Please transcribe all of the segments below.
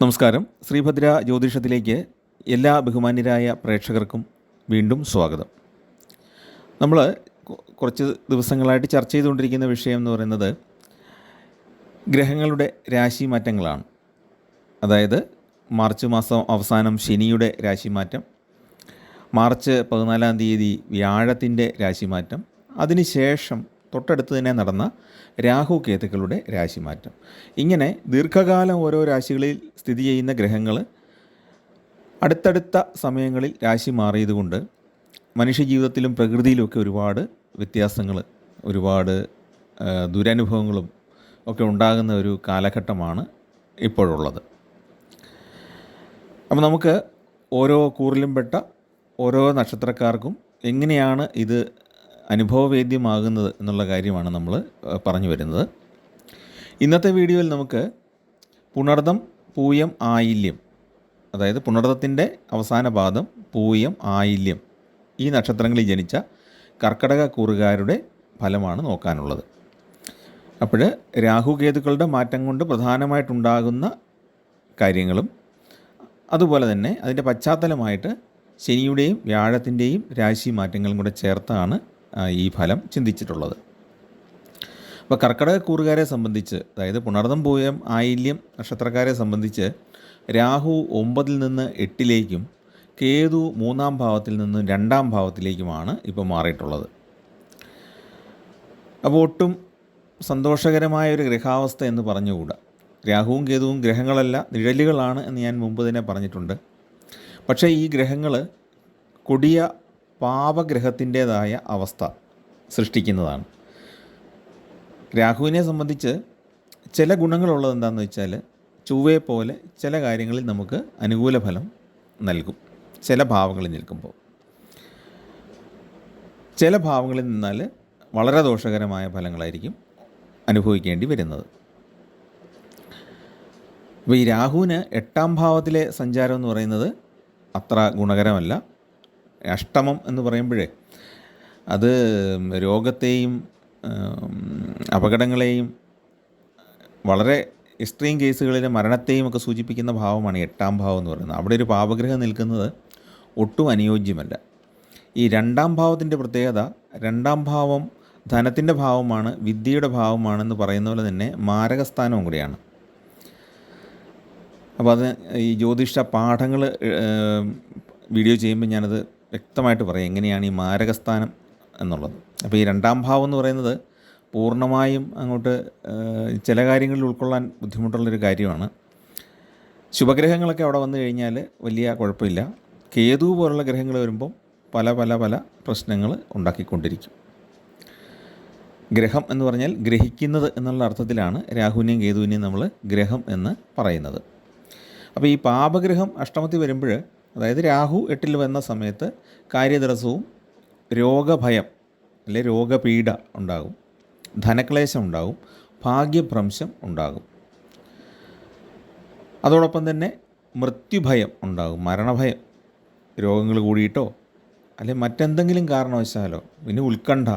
നമസ്കാരം. ശ്രീഭദ്ര ജ്യോതിഷത്തിലേക്ക് എല്ലാ ബഹുമാന്യരായ പ്രേക്ഷകർക്കും വീണ്ടും സ്വാഗതം. നമ്മൾ കുറച്ച് ദിവസങ്ങളായിട്ട് ചർച്ച ചെയ്തുകൊണ്ടിരിക്കുന്ന വിഷയം എന്ന് പറയുന്നത് ഗ്രഹങ്ങളുടെ രാശി മാറ്റങ്ങളാണ് അതായത് മാർച്ച് മാസം അവസാനം ശനിയുടെ രാശിമാറ്റം മാർച്ച് പതിനാലാം തീയതി വ്യാഴത്തിന്റെ രാശിമാറ്റം അതിനുശേഷം തൊട്ടടുത്ത് തന്നെ നടന്ന രാഹു കേതുക്കളുടെ രാശിമാറ്റം. ഇങ്ങനെ ദീർഘകാലം ഓരോ രാശികളിൽ സ്ഥിതി ചെയ്യുന്ന ഗ്രഹങ്ങൾ അടുത്തടുത്ത സമയങ്ങളിൽ രാശി മാറിയതുകൊണ്ട് മനുഷ്യജീവിതത്തിലും പ്രകൃതിയിലുമൊക്കെ ഒരുപാട് വ്യത്യാസങ്ങൾ ഒരുപാട് ദുരനുഭവങ്ങളും ഒക്കെ ഉണ്ടാകുന്ന ഒരു കാലഘട്ടമാണ് ഇപ്പോഴുള്ളത്. അപ്പോൾ നമുക്ക് ഓരോ കൂറിലും പെട്ട ഓരോ നക്ഷത്രക്കാർക്കും എങ്ങനെയാണ് ഇത് അനുഭവവേദ്യമാകുന്നത് എന്നുള്ള കാര്യമാണ് നമ്മൾ പറഞ്ഞു വരുന്നത്. ഇന്നത്തെ വീഡിയോയിൽ നമുക്ക് പുണർദം പൂയം ആയില്യം അതായത് പുണർദത്തിന്റെ അവസാന പാദം പൂയം ആയില്യം ഈ നക്ഷത്രങ്ങളിൽ ജനിച്ച കർക്കടക കൂറുകാരുടെ ഫലമാണ് നോക്കാനുള്ളത്. അപ്പോൾ രാഹുകേതുക്കളുടെ മാറ്റം കൊണ്ട് പ്രധാനമായിട്ടുണ്ടാകുന്ന കാര്യങ്ങളും അതുപോലെ തന്നെ അതിന്റെ പശ്ചാത്തലമായിട്ട് ശനിയുടെയും വ്യാഴത്തിന്റെയും രാശി മാറ്റങ്ങളും കൂടെ ചേർത്താണ് ഈ ഫലം ചിന്തിച്ചിട്ടുള്ളത്. അപ്പോൾ കർക്കിടക കൂറുകാരെ സംബന്ധിച്ച് അതായത് പുണർദം പൂയം ആയില്യം നക്ഷത്രക്കാരെ സംബന്ധിച്ച് രാഹു ഒമ്പതിൽ നിന്ന് എട്ടിലേക്കും കേതു മൂന്നാം ഭാവത്തിൽ നിന്ന് രണ്ടാം ഭാവത്തിലേക്കുമാണ് ഇപ്പോൾ മാറിയിട്ടുള്ളത്. അപ്പോൾ ഒട്ടും സന്തോഷകരമായ ഒരു ഗ്രഹാവസ്ഥ എന്ന് പറഞ്ഞുകൂടാ. രാഹുവും കേതുവും ഗ്രഹങ്ങളല്ല നിഴലുകളാണ് എന്ന് ഞാൻ മുമ്പ് തന്നെ പറഞ്ഞിട്ടുണ്ട്. പക്ഷേ ഈ ഗ്രഹങ്ങൾ കൊടിയ പാപഗ്രഹത്തിന്റേതായ അവസ്ഥ സൃഷ്ടിക്കുന്നതാണ്. രാഹുവിനെ സംബന്ധിച്ച് ചില ഗുണങ്ങളുള്ളത് എന്താണെന്ന് വെച്ചാൽ ചൊവ്വയെ പോലെ ചില കാര്യങ്ങളിൽ നമുക്ക് അനുകൂല ഫലം നൽകും. ചില ഭാവങ്ങളിൽ നിൽക്കുമ്പോൾ. ചില ഭാവങ്ങളിൽ നിന്നാൽ വളരെ ദോഷകരമായ ഫലങ്ങളായിരിക്കും അനുഭവിക്കേണ്ടി വരുന്നത്. അപ്പോൾ ഈ രാഹുവിന് എട്ടാം ഭാവത്തിലെ സഞ്ചാരം എന്ന് പറയുന്നത് അത്ര ഗുണകരമല്ല. അഷ്ടമം എന്ന് പറയുമ്പോഴേ അത് രോഗത്തെയും അപകടങ്ങളെയും വളരെ എക്സ്ട്രീം കേസുകളിലെ മരണത്തെയും ഒക്കെ സൂചിപ്പിക്കുന്ന ഭാവമാണ് എട്ടാം ഭാവം എന്ന് പറയുന്നത്. അവിടെ ഒരു പാപഗ്രഹം നിൽക്കുന്നത് ഒട്ടും അനുയോജ്യമല്ല. ഈ രണ്ടാം ഭാവത്തിന്റെ പ്രത്യേകത രണ്ടാം ഭാവം ധനത്തിന്റെ ഭാവമാണ് വിദ്യയുടെ ഭാവമാണെന്ന് പറയുന്ന പോലെ തന്നെ മാരകസ്ഥാനവും കൂടിയാണ്. അപ്പോൾ അത് ഈ ജ്യോതിഷ പാഠങ്ങൾ വീഡിയോ ചെയ്യുമ്പോൾ ഞാനത് വ്യക്തമായിട്ട് പറയും. എങ്ങനെയാണ് ഈ മാരകസ്ഥാനം എന്നുള്ളത്. അപ്പോൾ ഈ രണ്ടാം ഭാവം എന്ന് പറയുന്നത് പൂർണമായും അങ്ങോട്ട് ചില കാര്യങ്ങളിൽ ഉൾക്കൊള്ളാൻ ബുദ്ധിമുട്ടുള്ളൊരു കാര്യമാണ്. ശുഭഗ്രഹങ്ങളൊക്കെ അവിടെ വന്നു കഴിഞ്ഞാൽ വലിയ കുഴപ്പമില്ല. കേതു പോലുള്ള ഗ്രഹങ്ങൾ വരുമ്പം പല പല പല പ്രശ്നങ്ങൾ ഉണ്ടാക്കിക്കൊണ്ടിരിക്കും. ഗ്രഹം എന്ന് പറഞ്ഞാൽ ഗ്രഹിക്കുന്നത് എന്നുള്ള അർത്ഥത്തിലാണ് രാഹുവിനെയും കേതുവിനെയും നമ്മൾ ഗ്രഹം എന്ന് പറയുന്നത്. അപ്പോൾ ഈ പാപഗ്രഹം അഷ്ടമത്തിൽ വരുമ്പോൾ അതായത് രാഹു എട്ടിൽ വന്ന സമയത്ത് കാര്യതടസ്സവും രോഗഭയം അല്ലെ രോഗപീഡ ഉണ്ടാകും. ധനക്ലേശം ഉണ്ടാകും. ഭാഗ്യഭ്രംശം ഉണ്ടാകും. അതോടൊപ്പം തന്നെ മൃത്യുഭയം ഉണ്ടാകും. മരണഭയം രോഗങ്ങൾ കൂടിയിട്ടോ അല്ലെ മറ്റെന്തെങ്കിലും കാരണവശാലോ പിന്നെ ഉത്കണ്ഠ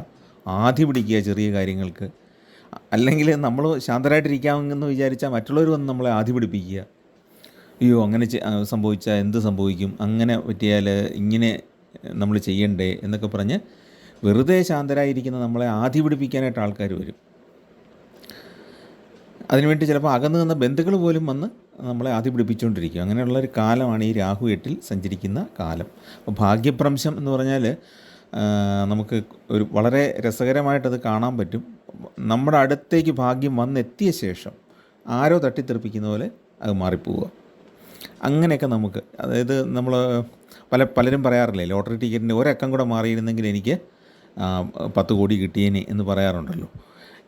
ആധി പിടിക്കുക ചെറിയ കാര്യങ്ങൾക്ക്. അല്ലെങ്കിൽ നമ്മൾ ശാന്തരായിട്ടിരിക്കാമെന്ന് വിചാരിച്ചാൽ മറ്റുള്ളവർ വന്ന് നമ്മളെ ആധി പിടിപ്പിക്കുക. അയ്യോ അങ്ങനെ സംഭവിച്ചാൽ എന്ത് സംഭവിക്കും? അങ്ങനെ പറ്റിയാൽ ഇങ്ങനെ നമ്മൾ ചെയ്യണ്ടേ എന്നൊക്കെ പറഞ്ഞ് വെറുതെ ശാന്തരായിരിക്കുന്ന നമ്മളെ ആധി പിടിപ്പിക്കാനായിട്ട് ആൾക്കാർ വരും. അതിനുവേണ്ടി ചിലപ്പോൾ അകന്നു നിന്ന ബന്ധുക്കൾ പോലും വന്ന് നമ്മളെ ആദ്യ പിടിപ്പിച്ചുകൊണ്ടിരിക്കും അങ്ങനെയുള്ളൊരു കാലമാണ് ഈ രാഹു എട്ടിൽ സഞ്ചരിക്കുന്ന കാലം. അപ്പോൾ ഭാഗ്യഭ്രംശം എന്ന് പറഞ്ഞാൽ നമുക്ക് ഒരു വളരെ രസകരമായിട്ടത് കാണാൻ പറ്റും. നമ്മുടെ അടുത്തേക്ക് ഭാഗ്യം വന്നെത്തിയ ശേഷം ആരോ തട്ടിത്തെറിപ്പിക്കുന്ന പോലെ അത് മാറിപ്പോവുക. അങ്ങനെയൊക്കെ നമുക്ക്. അതായത് നമ്മൾ പല പലരും പറയാറില്ലേ ലോട്ടറി ടിക്കറ്റിന്റെ ഒരക്കം കൂടെ മാറിയിരുന്നെങ്കിൽ എനിക്ക് പത്ത് കോടി കിട്ടിയേനെ എന്ന് പറയാറുണ്ടല്ലോ.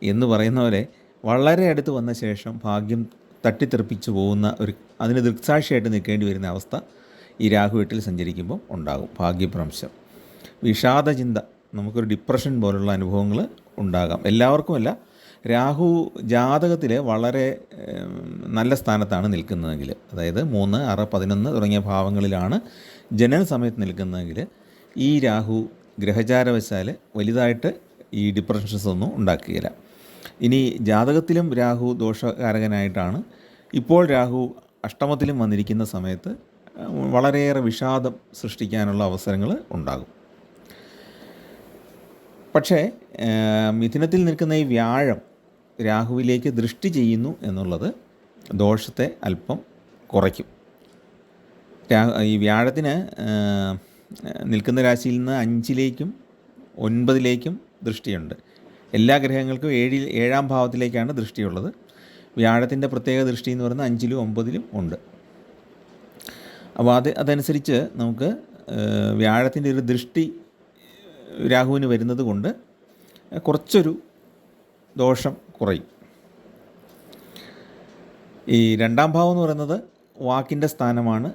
എന്ന് പറയുന്ന പോലെ വളരെ അടുത്ത് വന്ന ശേഷം ഭാഗ്യം തട്ടിത്തെറിപ്പിച്ച് പോകുന്ന ഒരു അതിന് ദൃക്സാക്ഷിയായിട്ട് നിൽക്കേണ്ടി വരുന്ന അവസ്ഥ ഈ രാഹു എട്ടിൽ സഞ്ചരിക്കുമ്പോൾ ഉണ്ടാകും. ഭാഗ്യഭ്രംശം. വിഷാദചിന്ത നമുക്കൊരു ഡിപ്രഷൻ പോലുള്ള അനുഭവങ്ങൾ ഉണ്ടാകാം. എല്ലാവർക്കുമല്ല രാഹു ജാതകത്തിൽ വളരെ നല്ല സ്ഥാനത്താണ് നിൽക്കുന്നതെങ്കിൽ അതായത് മൂന്ന് ആറ് പതിനൊന്ന് തുടങ്ങിയ ഭാവങ്ങളിലാണ് ജനന സമയത്ത് നിൽക്കുന്നതെങ്കിൽ ഈ രാഹു ഗ്രഹചാരവശാൽ വലുതായിട്ട് ഈ ഡിപ്രഷൻസ് ഒന്നും ഉണ്ടാക്കുകയില്ല. ഇനി ജാതകത്തിലും രാഹു ദോഷകാരകനായിട്ടാണ്. ഇപ്പോൾ രാഹു അഷ്ടമത്തിലും വന്നിരിക്കുന്ന സമയത്ത് വളരെയേറെ വിഷാദം സൃഷ്ടിക്കാനുള്ള അവസരങ്ങൾ ഉണ്ടാകും. പക്ഷേ മിഥുനത്തിൽ നിൽക്കുന്ന ഈ വ്യാഴം രാഹുവിലേക്ക് ദൃഷ്ടി ചെയ്യുന്നു എന്നുള്ളത് ദോഷത്തെ അല്പം കുറയ്ക്കും. ഈ വ്യാഴത്തിന് നിൽക്കുന്ന രാശിയിൽ നിന്ന് അഞ്ചിലേക്കും ഒൻപതിലേക്കും ദൃഷ്ടിയുണ്ട്. എല്ലാ ഗ്രഹങ്ങൾക്കും ഏഴിൽ ഏഴാം ഭാവത്തിലേക്കാണ് ദൃഷ്ടിയുള്ളത്. വ്യാഴത്തിന്റെ പ്രത്യേക ദൃഷ്ടി എന്ന് പറയുന്നത് അഞ്ചിലും ഒമ്പതിലും ഉണ്ട്. അപ്പോൾ അത് അതനുസരിച്ച് നമുക്ക് വ്യാഴത്തിന്റെ ഒരു ദൃഷ്ടി രാഹുവിന് വരുന്നത് കൊണ്ട് കുറച്ചൊരു ദോഷം കുറയും. ഈ രണ്ടാം ഭാവം എന്ന് പറയുന്നത് വാക്കിന്റെ സ്ഥാനമാണ്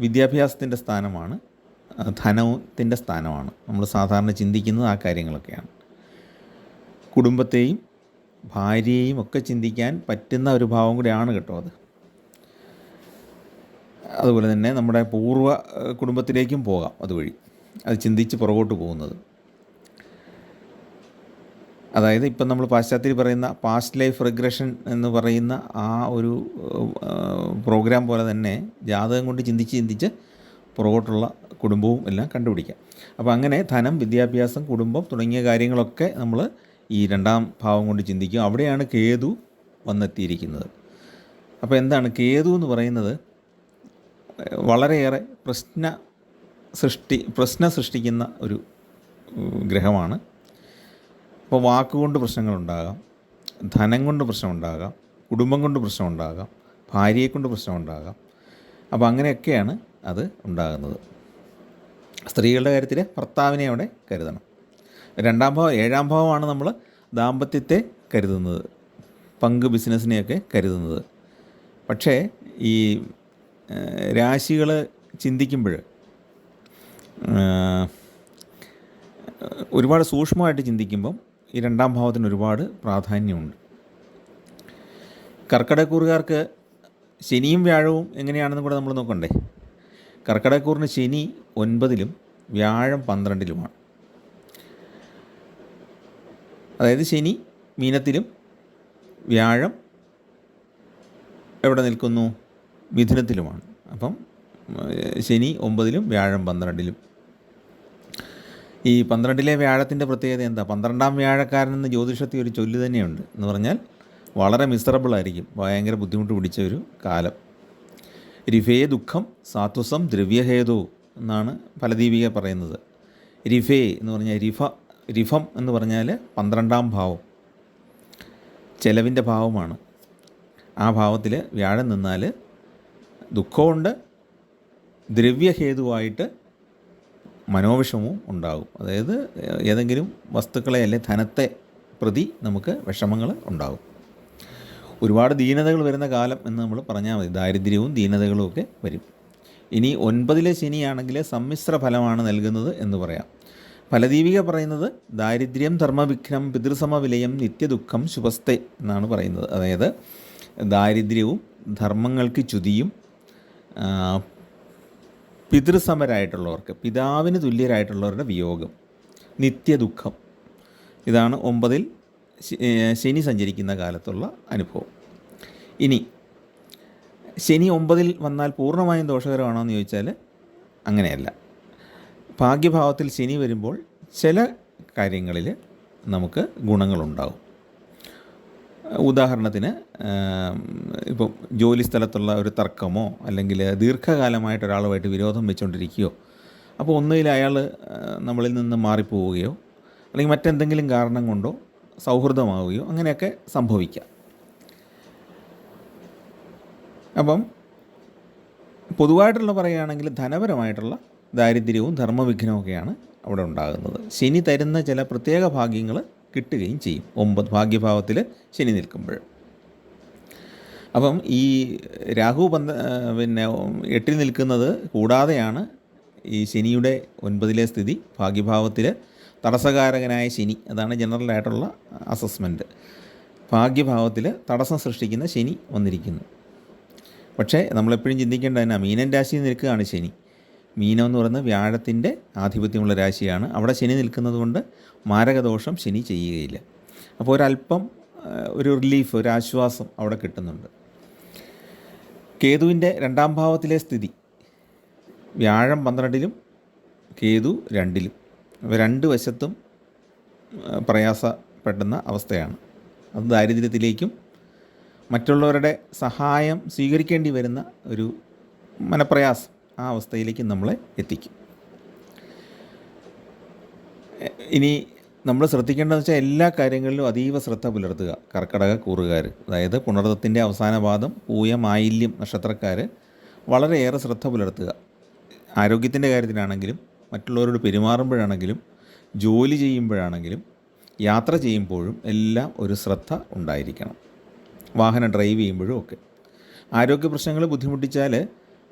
വിദ്യാഭ്യാസത്തിന്റെ സ്ഥാനമാണ് ധനത്തിന്റെ സ്ഥാനമാണ്. നമ്മൾ സാധാരണ ചിന്തിക്കുന്നത് ആ കാര്യങ്ങളൊക്കെയാണ്. കുടുംബത്തെയും ഭാര്യയെയും ഒക്കെ ചിന്തിക്കാൻ പറ്റുന്ന ഒരു ഭാവം കൂടിയാണ് കേട്ടോ അത്. അതുപോലെ തന്നെ നമ്മുടെ പൂർവ കുടുംബത്തിലേക്കും പോകാം അതുവഴി. അത് ചിന്തിച്ച് പുറകോട്ട് പോകുന്നത്. അതായത് ഇപ്പം നമ്മൾ പാശ്ചാത്യത്തിൽ പറയുന്ന പാസ്റ്റ് ലൈഫ് റിഗ്രഷൻ എന്ന് പറയുന്ന ആ ഒരു പ്രോഗ്രാം പോലെ തന്നെ ജാതകം കൊണ്ട് ചിന്തിച്ച് ചിന്തിച്ച് പുറകോട്ടുള്ള കുടുംബവും എല്ലാം കണ്ടുപിടിക്കാം. അപ്പോൾ അങ്ങനെ ധനം വിദ്യാഭ്യാസം കുടുംബം തുടങ്ങിയ കാര്യങ്ങളൊക്കെ നമ്മൾ ഈ രണ്ടാം ഭാവം കൊണ്ട് ചിന്തിക്കും. അവിടെയാണ് കേതു വന്നെത്തിയിരിക്കുന്നത്. അപ്പോൾ എന്താണ് കേതു എന്ന് പറയുന്നത്? വളരെയേറെ പ്രശ്ന സൃഷ്ടി പ്രശ്ന സൃഷ്ടിക്കുന്ന ഒരു ഗ്രഹമാണ്. അപ്പോൾ വാക്കുകൊണ്ട് പ്രശ്നങ്ങളുണ്ടാകാം ധനം കൊണ്ട് പ്രശ്നമുണ്ടാകാം കുടുംബം കൊണ്ട് പ്രശ്നമുണ്ടാകാം ഭാര്യയെ കൊണ്ട് പ്രശ്നമുണ്ടാകാം. അപ്പോൾ അങ്ങനെയൊക്കെയാണ് അത് ഉണ്ടാകുന്നത്. സ്ത്രീകളുടെ കാര്യത്തിൽ ഭർത്താവിനെ അവിടെ കരുതണം. രണ്ടാം ഭാവം ഏഴാം ഭാവമാണ് നമ്മൾ ദാമ്പത്യത്തെ കരുതുന്നത് പങ്ക് ബിസിനസ്സിനെയൊക്കെ കരുതുന്നത്. പക്ഷേ ഈ രാശികൾ ചിന്തിക്കുമ്പോൾ ഒരുപാട് സൂക്ഷ്മമായിട്ട് ചിന്തിക്കുമ്പം ഈ രണ്ടാം ഭാവത്തിന് ഒരുപാട് പ്രാധാന്യമുണ്ട്. കർക്കിടക്കൂറുകാർക്ക് ശനിയും വ്യാഴവും എങ്ങനെയാണെന്ന് കൂടെ നമ്മൾ നോക്കണ്ടേ? കർക്കിടക്കൂറിന് ശനി ഒൻപതിലും വ്യാഴം പന്ത്രണ്ടിലുമാണ്. അതായത് ശനി മീനത്തിലും വ്യാഴം എവിടെ നിൽക്കുന്നു? മിഥുനത്തിലുമാണ്. അപ്പം ശനി ഒമ്പതിലും വ്യാഴം പന്ത്രണ്ടിലും. ഈ പന്ത്രണ്ടിലെ വ്യാഴത്തിന്റെ പ്രത്യേകത എന്താ? പന്ത്രണ്ടാം വ്യാഴക്കാരൻ എന്ന് ജ്യോതിഷത്തിൽ ഒരു ചൊല്ല് തന്നെയുണ്ട്. എന്ന് പറഞ്ഞാൽ വളരെ മിസറബിൾ ആയിരിക്കും. ഭയങ്കര ബുദ്ധിമുട്ട് പിടിച്ച ഒരു കാലം. രിഫേ ദുഃഖം സാത്വസം ദ്രവ്യഹേതു എന്നാണ് ഫലദീപിക പറയുന്നത്. രിഫേ എന്ന് പറഞ്ഞാൽ രിഫ രിഫം എന്ന് പറഞ്ഞാൽ പന്ത്രണ്ടാം ഭാവം. ചെലവിന്റെ ഭാവമാണ്. ആ ഭാവത്തിൽ വ്യാഴം നിന്നാൽ ദുഃഖമുണ്ട് ദ്രവ്യഹേതുവായിട്ട് മനോവിഷമവും ഉണ്ടാകും. അതായത് ഏതെങ്കിലും വസ്തുക്കളെ അല്ലെ ധനത്തെ പ്രതി നമുക്ക് വിഷമങ്ങൾ ഉണ്ടാകും. ഒരുപാട് ദീനതകൾ വരുന്ന കാലം എന്ന് നമ്മൾ പറഞ്ഞാൽ മതി. ദാരിദ്ര്യവും ദീനതകളും ഒക്കെ വരും. ഇനി ഒൻപതിലെ ശനിയാണെങ്കിൽ സമ്മിശ്ര ഫലമാണ് നൽകുന്നത് എന്ന് പറയാം. ഫലദീപിക പറയുന്നത് ദാരിദ്ര്യം ധർമ്മവിഘ്നം പിതൃസമവിലയം നിത്യദുഃഖം ശുഭസ്ഥ എന്നാണ് പറയുന്നത്. അതായത് ദാരിദ്ര്യവും ധർമ്മങ്ങൾക്ക് ചുതിയും പിതൃസമരായിട്ടുള്ളവർക്ക് പിതാവിന് തുല്യരായിട്ടുള്ളവരുടെ വിയോഗം നിത്യദുഃഖം. ഇതാണ് ഒമ്പതിൽ ശനി സഞ്ചരിക്കുന്ന കാലത്തുള്ള അനുഭവം. ഇനി ശനി ഒമ്പതിൽ വന്നാൽ പൂർണമായും ദോഷകരമാണോ എന്ന് ചോദിച്ചാൽ അങ്ങനെയല്ല. ഭാഗ്യഭാവത്തിൽ ശനി വരുമ്പോൾ ചില കാര്യങ്ങളിൽ നമുക്ക് ഗുണങ്ങളുണ്ടാവും. ഉദാഹരണത്തിന് ഇപ്പോൾ ജോലി സ്ഥലത്തുള്ള ഒരു തർക്കമോ അല്ലെങ്കിൽ ദീർഘകാലമായിട്ട് ഒരാളുമായിട്ട് വിരോധം വെച്ചുകൊണ്ടിരിക്കുകയോ അപ്പോൾ ഒന്നുകിൽ അയാൾ നമ്മളിൽ നിന്ന് മാറിപ്പോവുകയോ അല്ലെങ്കിൽ മറ്റെന്തെങ്കിലും കാരണം കൊണ്ടോ സൗഹൃദമാവുകയോ അങ്ങനെയൊക്കെ സംഭവിക്കാം. അപ്പം പൊതുവായിട്ടുള്ള പറയുകയാണെങ്കിൽ ധനപരമായിട്ടുള്ള ദാരിദ്ര്യവും ധർമ്മവിഘ്നവും ഒക്കെയാണ് അവിടെ ഉണ്ടാകുന്നത്. ശനി തരുന്ന ചില പ്രത്യേക ഭാഗ്യങ്ങൾ കിട്ടുകയും ചെയ്യും. ഒമ്പത് ഭാഗ്യഭാവത്തിൽ ശനി നിൽക്കുമ്പോൾ. അപ്പം ഈ രാഹു പന്ത പിന്നെ എട്ടിൽ നിൽക്കുന്നത് കൂടാതെയാണ് ഈ ശനിയുടെ ഒൻപതിലെ സ്ഥിതി. ഭാഗ്യഭാവത്തിൽ തടസ്സകാരകനായ ശനി അതാണ് ജനറലായിട്ടുള്ള അസസ്മെന്റ് ഭാഗ്യഭാവത്തിൽ തടസ്സം സൃഷ്ടിക്കുന്ന ശനി വന്നിരിക്കുന്നു. പക്ഷേ നമ്മളെപ്പോഴും ചിന്തിക്കേണ്ട തന്നെ മീനൻ രാശിയിൽ നിൽക്കുകയാണ് ശനി. മീനം എന്ന് പറയുന്നത് വ്യാഴത്തിന്റെ ആധിപത്യമുള്ള രാശിയാണ്. അവിടെ ശനി നിൽക്കുന്നത് കൊണ്ട് മാരകദോഷം ശനി ചെയ്യുകയില്ല. അപ്പോൾ ഒരല്പം ഒരു റിലീഫ് ഒരു ആശ്വാസം അവിടെ കിട്ടുന്നുണ്ട്. കേതുവിന്റെ രണ്ടാം ഭാവത്തിലെ സ്ഥിതി വ്യാഴം പന്ത്രണ്ടിലും കേതു രണ്ടിലും. രണ്ട് വശത്തും പ്രയാസപ്പെടുന്ന അവസ്ഥയാണ്. അത് ദാരിദ്ര്യത്തിലേക്കും മറ്റുള്ളവരുടെ സഹായം സ്വീകരിക്കേണ്ടി വരുന്ന ഒരു മനപ്രയാസം. ആ അവസ്ഥയിലേക്ക് നമ്മളെ എത്തിക്കും. ഇനി നമ്മൾ ശ്രദ്ധിക്കേണ്ടതെന്ന് വെച്ചാൽ എല്ലാ കാര്യങ്ങളിലും അതീവ ശ്രദ്ധ പുലർത്തുക. കർക്കടക കൂറുകാർ അതായത് പുണർത്തത്തിന്റെ അവസാന പാദം പൂയം ആയില്യം നക്ഷത്രക്കാർ വളരെയേറെ ശ്രദ്ധ പുലർത്തുക. ആരോഗ്യത്തിന്റെ കാര്യത്തിലാണെങ്കിലും മറ്റുള്ളവരോട് പെരുമാറുമ്പോഴാണെങ്കിലും ജോലി ചെയ്യുമ്പോഴാണെങ്കിലും യാത്ര ചെയ്യുമ്പോഴും എല്ലാം ഒരു ശ്രദ്ധ ഉണ്ടായിരിക്കണം. വാഹനം ഡ്രൈവ് ചെയ്യുമ്പോഴും ഒക്കെ. ആരോഗ്യ പ്രശ്നങ്ങൾ ബുദ്ധിമുട്ടിച്ചാൽ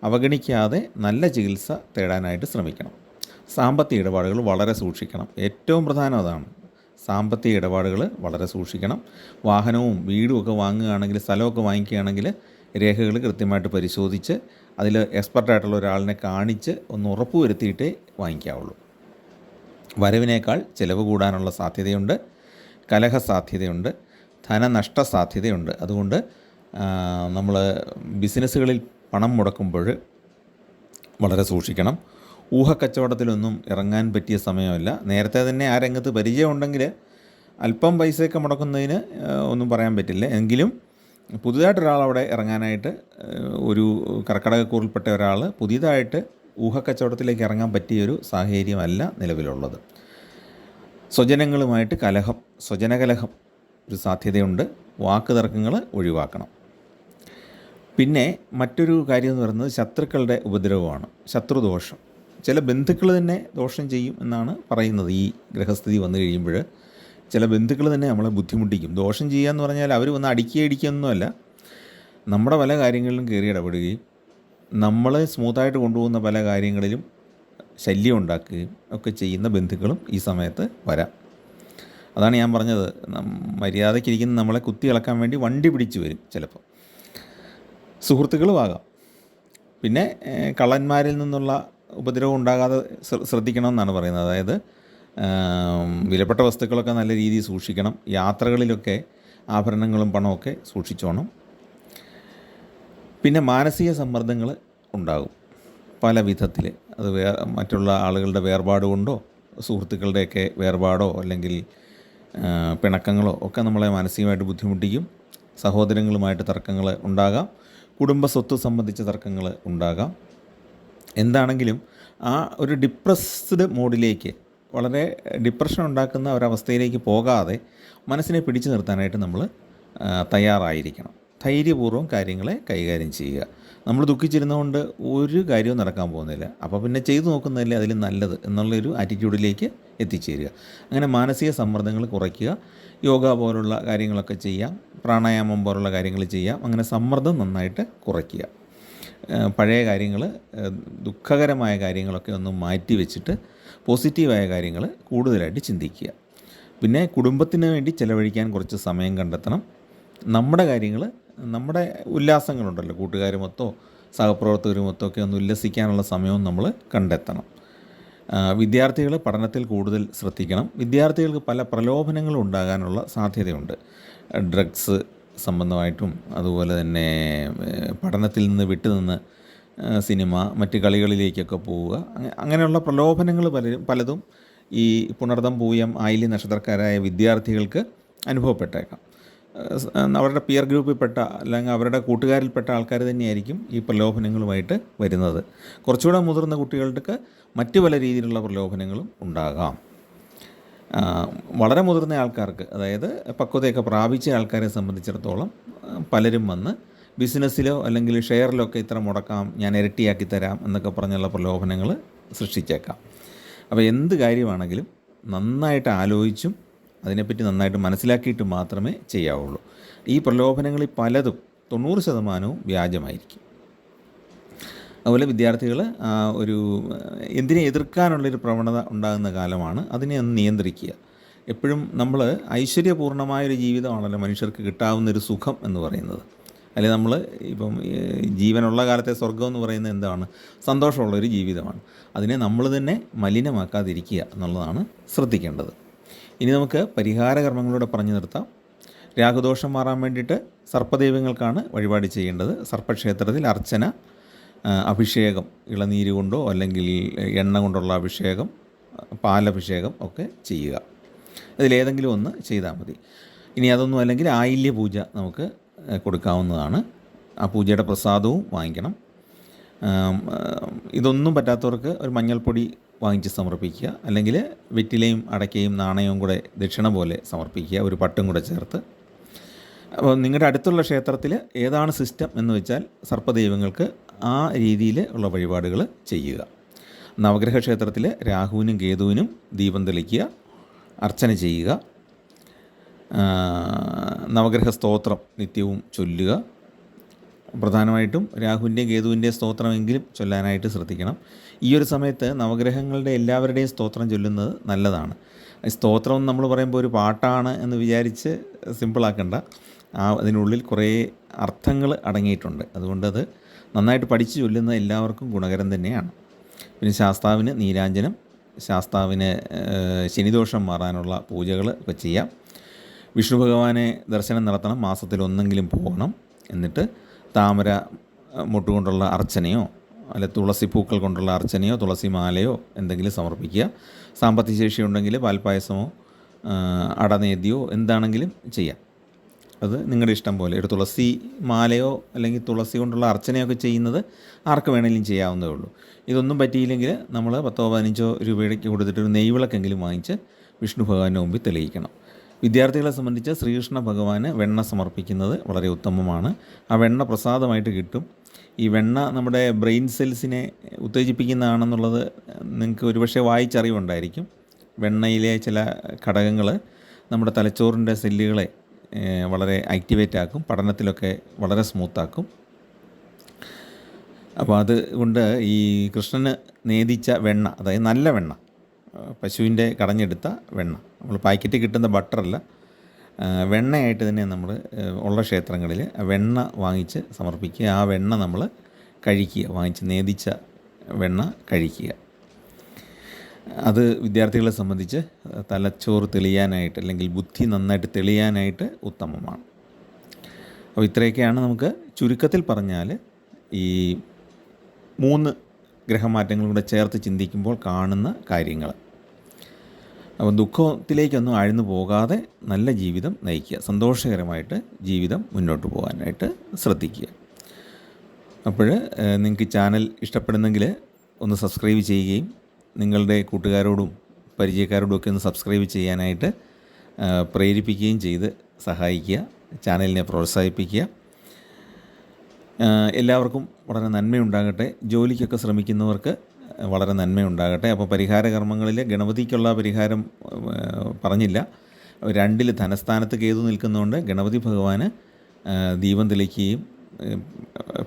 അവഗണിക്കാതെ നല്ല ചികിത്സ തേടാനായിട്ട് ശ്രമിക്കണം. സാമ്പത്തിക ഇടപാടുകൾ വളരെ സൂക്ഷിക്കണം. ഏറ്റവും പ്രധാനം അതാണ്. സാമ്പത്തിക ഇടപാടുകൾ വളരെ സൂക്ഷിക്കണം. വാഹനവും വീടും ഒക്കെ വാങ്ങുകയാണെങ്കിൽ സ്ഥലമൊക്കെ വാങ്ങിക്കുകയാണെങ്കിൽ രേഖകൾ കൃത്യമായിട്ട് പരിശോധിച്ച് അതിൽ എക്സ്പെർട്ടായിട്ടുള്ള ഒരാളിനെ കാണിച്ച് ഒന്ന് ഉറപ്പുവരുത്തിയിട്ടേ വാങ്ങിക്കാവുള്ളൂ. വരവിനേക്കാൾ ചിലവ് കൂടാനുള്ള സാധ്യതയുണ്ട്. കലഹ സാധ്യതയുണ്ട്. ധനനഷ്ട സാധ്യതയുണ്ട്. അതുകൊണ്ട് നമ്മൾ ബിസിനസ്സുകളിൽ പണം മുടക്കുമ്പോൾ വളരെ സൂക്ഷിക്കണം. ഊഹക്കച്ചവടത്തിലൊന്നും ഇറങ്ങാൻ പറ്റിയ സമയമല്ല. നേരത്തെ തന്നെ ആ രംഗത്ത് പരിചയമുണ്ടെങ്കിൽ അല്പം പൈസയൊക്കെ മുടക്കുന്നതിന് ഒന്നും പറയാൻ പറ്റില്ല. എങ്കിലും പുതിയതായിട്ടൊരാളവിടെ ഇറങ്ങാനായിട്ട് ഒരു കർക്കടകക്കൂറിൽപ്പെട്ട ഒരാൾ പുതിയതായിട്ട് ഊഹക്കച്ചവടത്തിലേക്ക് ഇറങ്ങാൻ പറ്റിയൊരു സാഹചര്യമല്ല നിലവിലുള്ളത്. സ്വജനങ്ങളുമായിട്ട് കലഹം സ്വജനകലഹം ഒരു സാധ്യതയുണ്ട്. വാക്ക് തർക്കങ്ങൾ ഒഴിവാക്കണം. പിന്നെ മറ്റൊരു കാര്യം എന്ന് പറയുന്നത് ശത്രുക്കളുടെ ഉപദ്രവമാണ് ശത്രുദോഷം. ചില ബന്ധുക്കൾ തന്നെ ദോഷം ചെയ്യും എന്നാണ് പറയുന്നത് ഈ ഗ്രഹസ്ഥിതി വന്നു കഴിയുമ്പോൾ. ചില ബന്ധുക്കൾ തന്നെ നമ്മളെ ബുദ്ധിമുട്ടിക്കും. ദോഷം ചെയ്യുക എന്ന് പറഞ്ഞാൽ അവർ വന്ന് അടിക്കുക അടിക്കുകയൊന്നുമല്ല നമ്മുടെ പല കാര്യങ്ങളിലും കയറി ഇടപെടുകയും നമ്മളെ സ്മൂത്തായിട്ട് കൊണ്ടുപോകുന്ന പല കാര്യങ്ങളിലും ശല്യം ഉണ്ടാക്കുകയും ഒക്കെ ചെയ്യുന്ന ബന്ധുക്കളും ഈ സമയത്ത് വരാം. അതാണ് ഞാൻ പറഞ്ഞത്. മര്യാദയ്ക്കിരിക്കുന്ന നമ്മളെ കുത്തി ഇളക്കാൻ വേണ്ടി വണ്ടി പിടിച്ചു വരും ചിലപ്പോൾ. സുഹൃത്തുക്കളുമാകാം. പിന്നെ കള്ളന്മാരിൽ നിന്നുള്ള ഉപദ്രവം ഉണ്ടാകാതെ ശ്ര- ശ്രദ്ധിക്കണമെന്നാണ് പറയുന്നത്. അതായത് വിലപ്പെട്ട വസ്തുക്കളൊക്കെ നല്ല രീതിയിൽ സൂക്ഷിക്കണം. യാത്രകളിലൊക്കെ ആഭരണങ്ങളും പണമൊക്കെ സൂക്ഷിച്ചോണം. പിന്നെ മാനസിക സമ്മർദ്ദങ്ങൾ ഉണ്ടാകും. പല വിധത്തിൽ. അത് വേ മറ്റുള്ള ആളുകളുടെ വേർപാട് കൊണ്ടോ സുഹൃത്തുക്കളുടെയൊക്കെ വേർപാടോ അല്ലെങ്കിൽ പിണക്കങ്ങളോ ഒക്കെ നമ്മളെ മാനസികമായിട്ട് ബുദ്ധിമുട്ടിക്കും. സഹോദരങ്ങളുമായിട്ട് തർക്കങ്ങൾ ഉണ്ടാകാം. കുടുംബ സ്വത്ത് സംബന്ധിച്ച തർക്കങ്ങൾ ഉണ്ടാകാം. എന്താണെങ്കിലും ആ ഒരു ഡിപ്രസ്ഡ് മോഡിലേക്ക് വളരെ ഡിപ്രഷൻ ഉണ്ടാക്കുന്ന ഒരവസ്ഥയിലേക്ക് പോകാതെ മനസ്സിനെ പിടിച്ചു നിർത്താനായിട്ട് നമ്മൾ തയ്യാറായിരിക്കണം. ധൈര്യപൂർവം കാര്യങ്ങളെ കൈകാര്യം ചെയ്യുക. നമ്മൾ ദുഃഖിച്ചിരുന്നതുകൊണ്ട് ഒരു കാര്യവും നടക്കാൻ പോകുന്നില്ല. അപ്പോൾ പിന്നെ ചെയ്തു നോക്കുന്നതല്ലേ അതിൽ നല്ലത് എന്നുള്ളൊരു ആറ്റിറ്റ്യൂഡിലേക്ക് എത്തിച്ചേരുക. അങ്ങനെ മാനസിക സമ്മർദ്ദങ്ങൾ കുറയ്ക്കുക. യോഗ പോലുള്ള കാര്യങ്ങളൊക്കെ ചെയ്യാം. പ്രാണായാമം പോലുള്ള കാര്യങ്ങൾ ചെയ്യാം. അങ്ങനെ സമ്മർദ്ദം നന്നായിട്ട് കുറയ്ക്കുക. പഴയ കാര്യങ്ങൾ ദുഃഖകരമായ കാര്യങ്ങളൊക്കെ ഒന്ന് മാറ്റി വെച്ചിട്ട് പോസിറ്റീവായ കാര്യങ്ങൾ കൂടുതലായിട്ട് ചിന്തിക്കുക. പിന്നെ കുടുംബത്തിന് വേണ്ടി ചിലവഴിക്കാൻ കുറച്ച് സമയം കണ്ടെത്തണം. നമ്മുടെ കാര്യങ്ങൾ നമ്മുടെ ഉല്ലാസങ്ങളുണ്ടല്ലോ. കൂട്ടുകാരുമൊത്തോ സഹപ്രവർത്തകരുമൊത്തോ ഒക്കെ ഒന്ന് ഉല്ലസിക്കാനുള്ള സമയവും നമ്മൾ കണ്ടെത്തണം. വിദ്യാർത്ഥികൾ പഠനത്തിൽ കൂടുതൽ ശ്രദ്ധിക്കണം. വിദ്യാർത്ഥികൾക്ക് പല പ്രലോഭനങ്ങളും ഉണ്ടാകാനുള്ള സാധ്യതയുണ്ട്. ഡ്രഗ്സ് സംബന്ധമായിട്ടും അതുപോലെ തന്നെ പഠനത്തിൽ നിന്ന് വിട്ടുനിന്ന് സിനിമ മറ്റ് കളികളിലേക്കൊക്കെ പോവുക അങ്ങ- അങ്ങനെയുള്ള പ്രലോഭനങ്ങൾ പലരും പലതും ഈ പുണർദം പൂയം ആയില്യ നക്ഷത്രക്കാരായ വിദ്യാർത്ഥികൾക്ക് അനുഭവപ്പെട്ടേക്കാം. അവരുടെ പിയർ ഗ്രൂപ്പിൽപ്പെട്ട അല്ലെങ്കിൽ അവരുടെ കൂട്ടുകാരിൽപ്പെട്ട ആൾക്കാർ തന്നെയായിരിക്കും ഈ പ്രലോഭനങ്ങളുമായിട്ട് വരുന്നത്. കുറച്ചുകൂടെ മുതിർന്ന കുട്ടികൾക്ക് മറ്റു പല രീതിയിലുള്ള പ്രലോഭനങ്ങളും ഉണ്ടാകാം. വളരെ മുതിർന്ന ആൾക്കാർക്ക് അതായത് പക്വതയൊക്കെ പ്രാപിച്ച ആൾക്കാരെ സംബന്ധിച്ചിടത്തോളം പലരും വന്ന് ബിസിനസ്സിലോ അല്ലെങ്കിൽ ഷെയറിലോ ഒക്കെ ഇത്ര മുടക്കാം ഞാൻ ഇരട്ടിയാക്കി തരാം എന്നൊക്കെ പറഞ്ഞുള്ള പ്രലോഭനങ്ങൾ സൃഷ്ടിച്ചേക്കാം. അപ്പോൾ എന്ത് കാര്യമാണെങ്കിലും നന്നായിട്ട് ആലോചിച്ചും അതിനെപ്പറ്റി നന്നായിട്ട് മനസ്സിലാക്കിയിട്ട് മാത്രമേ ചെയ്യാവുള്ളൂ. ഈ പ്രലോഭനങ്ങളിൽ പലതും തൊണ്ണൂറ് ശതമാനവും വ്യാജമായിരിക്കും. അതുപോലെ വിദ്യാർത്ഥികൾ ഒരു എന്തിനെ എതിർക്കാനുള്ളൊരു പ്രവണത ഉണ്ടാകുന്ന കാലമാണ് അതിനെ ഒന്ന് നിയന്ത്രിക്കുക. എപ്പോഴും നമ്മൾ ഐശ്വര്യപൂർണമായൊരു ജീവിതമാണല്ലോ മനുഷ്യർക്ക് കിട്ടാവുന്ന ഒരു സുഖം എന്ന് പറയുന്നത്. അല്ലെങ്കിൽ നമ്മൾ ഇപ്പം ജീവനുള്ള കാലത്തെ സ്വർഗം എന്ന് പറയുന്നത് എന്താണ്? സന്തോഷമുള്ളൊരു ജീവിതമാണ്. അതിനെ നമ്മൾ തന്നെ മലിനമാക്കാതിരിക്കുക എന്നുള്ളതാണ് ശ്രദ്ധിക്കേണ്ടത്. ഇനി നമുക്ക് പരിഹാര കർമ്മങ്ങളൂടെ പറഞ്ഞു നിർത്താം. രാഹുദോഷം മാറാൻ വേണ്ടിയിട്ട് സർപ്പദൈവങ്ങൾക്കാണ് വഴിപാട് ചെയ്യേണ്ടത്. സർപ്പക്ഷേത്രത്തിൽ അർച്ചന അഭിഷേകം ഇളനീര് കൊണ്ടോ അല്ലെങ്കിൽ എണ്ണ കൊണ്ടുള്ള അഭിഷേകം പാലഭിഷേകം ഒക്കെ ചെയ്യുക. അതിലേതെങ്കിലും ഒന്ന് ചെയ്താൽ മതി. ഇനി അതൊന്നും അല്ലെങ്കിൽ ആയില്യ പൂജ നമുക്ക് കൊടുക്കാവുന്നതാണ്. ആ പൂജയുടെ പ്രസാദവും വാങ്ങിക്കണം. ഇതൊന്നും പറ്റാത്തവർക്ക് ഒരു മഞ്ഞൾപ്പൊടി വാങ്ങിച്ച് സമർപ്പിക്കുക. അല്ലെങ്കിൽ വെറ്റിലയും അടയ്ക്കയും നാണയവും കൂടെ ദക്ഷിണ പോലെ സമർപ്പിക്കുക. ഒരു പട്ടും കൂടെ ചേർത്ത്. അപ്പോൾ നിങ്ങളുടെ അടുത്തുള്ള ക്ഷേത്രത്തിൽ ഏതാണ് സിസ്റ്റം എന്ന് വെച്ചാൽ സർപ്പദൈവങ്ങൾക്ക് ആ രീതിയിൽ ഉള്ള വഴിപാടുകൾ ചെയ്യുക. നവഗ്രഹ ക്ഷേത്രത്തിൽ രാഹുവിനും കേതുവിനും ദീപം തെളിക്കുക. അർച്ചന ചെയ്യുക. നവഗ്രഹ സ്തോത്രം നിത്യവും ചൊല്ലുക. പ്രധാനമായിട്ടും രാഹുവിന്റെയും കേതുവിന്റെയും സ്തോത്രമെങ്കിലും ചൊല്ലാനായിട്ട് ശ്രദ്ധിക്കണം. ഈ ഒരു സമയത്ത് നവഗ്രഹങ്ങളുടെ എല്ലാവരുടെയും സ്തോത്രം ചൊല്ലുന്നത് നല്ലതാണ്. സ്തോത്രം നമ്മൾ പറയുമ്പോൾ ഒരു പാട്ടാണ് എന്ന് വിചാരിച്ച് സിമ്പിളാക്കണ്ട. ആ അതിനുള്ളിൽ കുറേ അർത്ഥങ്ങൾ അടങ്ങിയിട്ടുണ്ട്. അതുകൊണ്ടത് നന്നായിട്ട് പഠിച്ച് ചൊല്ലുന്ന എല്ലാവർക്കും ഗുണകരം തന്നെയാണ്. പിന്നെ ശാസ്താവിന് നീരാഞ്ജനം ശാസ്താവിന് ശനിദോഷം മാറാനുള്ള പൂജകൾ ഒക്കെ ചെയ്യാം. വിഷ്ണു ഭഗവാനെ ദർശനം നടത്തണം മാസത്തിൽ ഒന്നെങ്കിലും പോകണം. എന്നിട്ട് താമര മുട്ടുകൊണ്ടുള്ള അർച്ചനയോ അല്ല തുളസി പൂക്കൾ കൊണ്ടുള്ള അർച്ചനയോ തുളസി മാലയോ എന്തെങ്കിലും സമർപ്പിക്കുക. സാമ്പത്തിക ശേഷി ഉണ്ടെങ്കിൽ പാൽപ്പായസമോ അടനേദ്യോ എന്താണെങ്കിലും ചെയ്യാം. അത് നിങ്ങളുടെ ഇഷ്ടം പോലെ. ഒരു തുളസി മാലയോ അല്ലെങ്കിൽ തുളസി കൊണ്ടുള്ള അർച്ചനയൊക്കെ ചെയ്യുന്നത് ആർക്ക് വേണമെങ്കിലും ചെയ്യാവുന്നതേ ഉള്ളൂ. ഇതൊന്നും പറ്റിയില്ലെങ്കിൽ നമ്മൾ പത്തോ പതിനഞ്ചോ രൂപയ്ക്ക് കൊടുത്തിട്ട് ഒരു നെയ്വിളക്കെങ്കിലും വാങ്ങിച്ച് വിഷ്ണു ഭഗവാന്റെ മുമ്പിൽ തെളിയിക്കണം. വിദ്യാർത്ഥികളെ സംബന്ധിച്ച് ശ്രീകൃഷ്ണ ഭഗവാന് വെണ്ണ സമർപ്പിക്കുന്നത് വളരെ ഉത്തമമാണ്. ആ വെണ്ണ പ്രസാദമായിട്ട് കിട്ടും. ഈ വെണ്ണ നമ്മുടെ ബ്രെയിൻ സെൽസിനെ ഉത്തേജിപ്പിക്കുന്നതാണെന്നുള്ളത് നിങ്ങൾക്ക് ഒരുപക്ഷെ വായിച്ചറിവുണ്ടായിരിക്കും. വെണ്ണയിലെ ചില ഘടകങ്ങൾ നമ്മുടെ തലച്ചോറിന്റെ സെല്ലുകളെ വളരെ ആക്ടിവേറ്റ് ആക്കും പഠനത്തിലൊക്കെ വളരെ സ്മൂത്താക്കും. അപ്പോൾ അതുകൊണ്ട് ഈ കൃഷ്ണന് നേദിച്ച വെണ്ണ അതായത് നല്ല വെണ്ണ പശുവിന്റെ കടഞ്ഞെടുത്ത വെണ്ണ. നമ്മൾ പാക്കറ്റ് കിട്ടുന്ന ബട്ടറല്ല. വെണ്ണയായിട്ട് തന്നെ നമ്മൾ ഉള്ള ക്ഷേത്രങ്ങളിൽ വെണ്ണ വാങ്ങിച്ച് സമർപ്പിക്കുക. ആ വെണ്ണ നമ്മൾ കഴിക്കുക വാങ്ങിച്ച് നേദിച്ച വെണ്ണ കഴിക്കുക അത് വിദ്യാർത്ഥികളെ സംബന്ധിച്ച് തലച്ചോറ് തെളിയാനായിട്ട് അല്ലെങ്കിൽ ബുദ്ധി നന്നായിട്ട് തെളിയാനായിട്ട് ഉത്തമമാണ്. അപ്പോൾ ഇത്രയൊക്കെയാണ് നമുക്ക് ചുരുക്കത്തിൽ പറഞ്ഞാൽ ഈ മൂന്ന് ഗ്രഹമാറ്റങ്ങളും കൂടെ ചേർത്ത് ചിന്തിക്കുമ്പോൾ കാണുന്ന കാര്യങ്ങൾ. അപ്പം ദുഃഖത്തിലേക്കൊന്നും ആഴ്ന്നു പോകാതെ നല്ല ജീവിതം നയിക്കുക. സന്തോഷകരമായിട്ട് ജീവിതം മുന്നോട്ട് പോകാനായിട്ട് ശ്രദ്ധിക്കുക. അപ്പോൾ നിങ്ങൾക്ക് ചാനൽ ഇഷ്ടപ്പെടുന്നെങ്കിൽ ഒന്ന് സബ്സ്ക്രൈബ് ചെയ്യുകയും നിങ്ങളുടെ കൂട്ടുകാരോടും പരിചയക്കാരോടും ഒക്കെ ഒന്ന് സബ്സ്ക്രൈബ് ചെയ്യാനായിട്ട് പ്രേരിപ്പിക്കുകയും ചെയ്ത് സഹായിക്കുക. ചാനലിനെ പ്രോത്സാഹിപ്പിക്കുക. എല്ലാവർക്കും വളരെ നന്മയുണ്ടാകട്ടെ. ജോലിക്കൊക്കെ ശ്രമിക്കുന്നവർക്ക് വളരെ നന്മയുണ്ടാകട്ടെ. അപ്പോൾ പരിഹാര കർമ്മങ്ങളിൽ ഗണപതിക്കുള്ള പരിഹാരം പറഞ്ഞില്ല. രണ്ടിൽ ധനസ്ഥാനത്ത് കേതു നിൽക്കുന്നതുകൊണ്ട് ഗണപതി ഭഗവാന് ദീപം തെളിക്കുകയും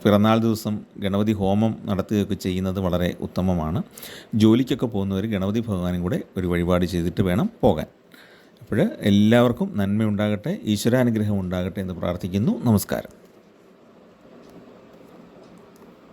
പിറന്നാൾ ദിവസം ഗണപതി ഹോമം നടത്തുകയൊക്കെ ചെയ്യുന്നത് വളരെ ഉത്തമമാണ്. ജോലിക്കൊക്കെ പോകുന്നവർ ഗണപതി ഭഗവാനും കൂടെ ഒരു വഴിപാട് ചെയ്തിട്ട് വേണം പോകാൻ. അപ്പോൾ എല്ലാവർക്കും നന്മയുണ്ടാകട്ടെ ഈശ്വരാനുഗ്രഹം ഉണ്ടാകട്ടെ എന്ന് പ്രാർത്ഥിക്കുന്നു. നമസ്കാരം.